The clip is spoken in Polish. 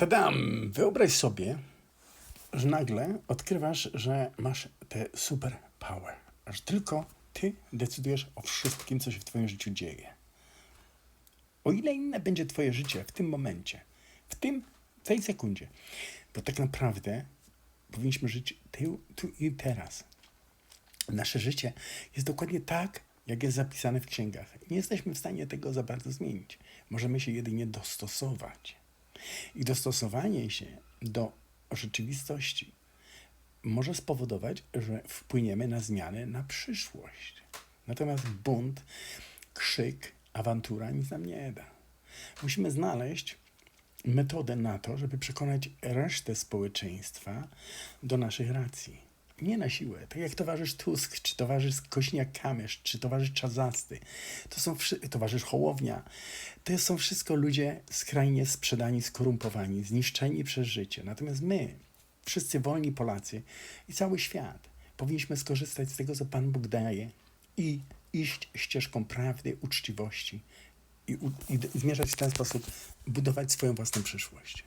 Tadam! Wyobraź sobie, że nagle odkrywasz, że masz tę super power. Że tylko ty decydujesz o wszystkim, co się w twoim życiu dzieje. O ile inne będzie twoje życie w tym momencie, w tym, tej sekundzie. Bo tak naprawdę powinniśmy żyć tu, tu i teraz. Nasze życie jest dokładnie tak, jak jest zapisane w księgach. Nie jesteśmy w stanie tego za bardzo zmienić. Możemy się jedynie dostosować. I dostosowanie się do rzeczywistości może spowodować, że wpłyniemy na zmiany na przyszłość. Natomiast bunt, krzyk, awantura nic nam nie da. Musimy znaleźć metodę na to, żeby przekonać resztę społeczeństwa do naszych racji. Nie na siłę. Tak jak towarzysz Tusk, czy towarzysz Kośniak-Kamysz, czy towarzysz Czazasty, to są towarzysz Hołownia. To są wszystko ludzie skrajnie sprzedani, skorumpowani, zniszczeni przez życie. Natomiast my, wszyscy wolni Polacy i cały świat, powinniśmy skorzystać z tego, co Pan Bóg daje i iść ścieżką prawdy, uczciwości i, i zmierzać w ten sposób, budować swoją własną przyszłość.